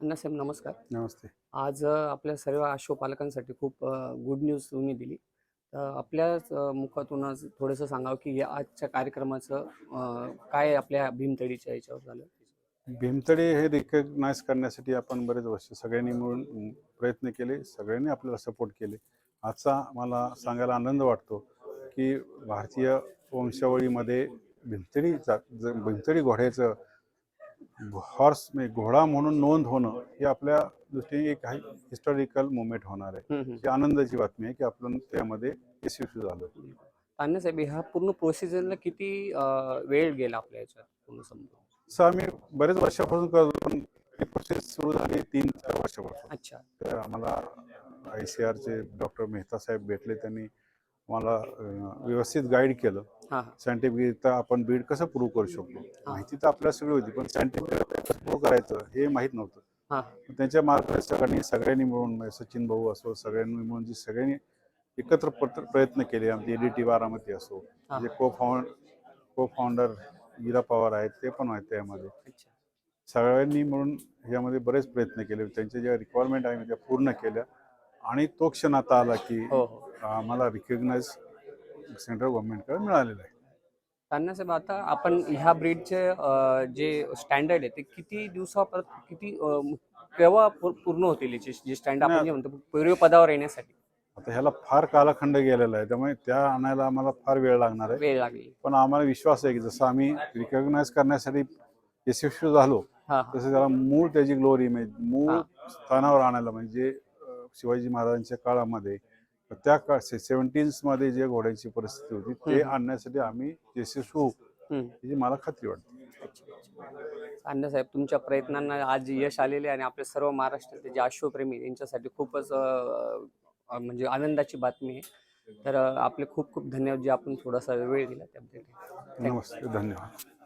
अण्णासाहेब नमस्कार. नमस्ते. आज आपल्या सर्व आश्वपालकांसाठी खूप गुड न्यूज तुम्ही दिली. तर आपल्याच मुखातून आज थोडंसं सांगावं की या आजच्या कार्यक्रमाचं काय आपल्या भीमतडीच्या याच्यावर झालं? भीमतडी हे रिकग्नाइज करण्यासाठी आपण बरेच वर्ष सगळ्यांनी मिळून प्रयत्न केले सगळ्यांनी आपल्याला सपोर्ट केले. आजचा मला सांगायला आनंद वाटतो की भारतीय वंशावळीमध्ये भीमतडी जा ज- भीमतडी घोड्याचं हॉर्स म्हणजे घोडा म्हणून नोंद होणं हे आपल्या दृष्टीने एक हिस्टॉरिकल मुवमेंट होणार आहे. ही आनंदाची बातमी आहे की आपण त्यामध्ये यशस्वी झालो. अण्णासाहेब ह्या पूर्ण प्रोसिजरला किती वेळ गेला आपल्या याच्यात? पूर्ण समजा असं आम्ही बरेच वर्षापासून करतो पण ही प्रोसेस सुरू झाली तीन चार वर्षापासून. अच्छा. तर आम्हाला आय सी आरचे डॉक्टर मेहता साहेब भेटले त्यांनी मला व्यवस्थित गाईड केलं. सायंटिफिक आपण बीड कसं प्रूव्ह करू शकतो? माहिती तर आपल्याला सगळी होती पण सायंटिफिक प्रूव्ह करायचं हे माहीत नव्हतं. त्यांच्या मार्गदर्शकांनी सगळ्यांनी मिळून म्हणजे सचिन भाऊ असो सगळ्यांनी मिळून जी सगळ्यांनी एकत्र प्रयत्न केले आमचे एडीटी बारामती असो. जे को फाउंड को फाउंडर ईरा पवार आहेत ते पण आहेत त्यामध्ये. सगळ्यांनी मिळून ह्यामध्ये बरेच प्रयत्न केले. त्यांच्या ज्या रिक्वायरमेंट आहे त्या पूर्ण केल्या. आणि तो क्षण आता आला की हो हो. आम्हाला रिकग्नाइज सेंट्रल गव्हर्नमेंटकडे मिळालेलं आहे. अण्णासाहेब आता आपण ह्या ब्रीडचे जे स्टँडर्ड आहे ते किती दिवसापर्यंत किती अ, केव्हा पूर्ण होतील याचे जे स्टँड आपण. जे म्हणतो पूर्व पदावर येण्यासाठी? आता ह्याला फार कालखंड गेलेला आहे त्यामुळे त्या आणायला आम्हाला फार वेळ लागणार आहे. वेळ लागली. पण आम्हाला विश्वास आहे की जसं आम्ही रिकग्नाइज करण्यासाठी यशस्वी झालो हा हा. तसं त्याला मूळ त्याची ग्लोरी म्हणजे मूळ हा. स्थानावर आणायला म्हणजे अं, शिवाजी महाराजांच्या काळामध्ये त्या काळ सेव्हन्टीन्समध्ये जे घोड्यांची परिस्थिती होती ते. आणण्यासाठी आम्ही यशस्वी होऊ. याची मला खात्री वाटते अण्णासाहेब तुमच्या प्रयत्नांना आज यश आलेले आणि आपले सर्व महाराष्ट्रातले जे अश्वप्रेमी यांच्यासाठी खूपच म्हणजे आनंदाची बातमी आहे तर आपले खूप खूप धन्यवाद जे आपण थोडासा वेळ दिला त्याबद्दल नमस्ते धन्यवाद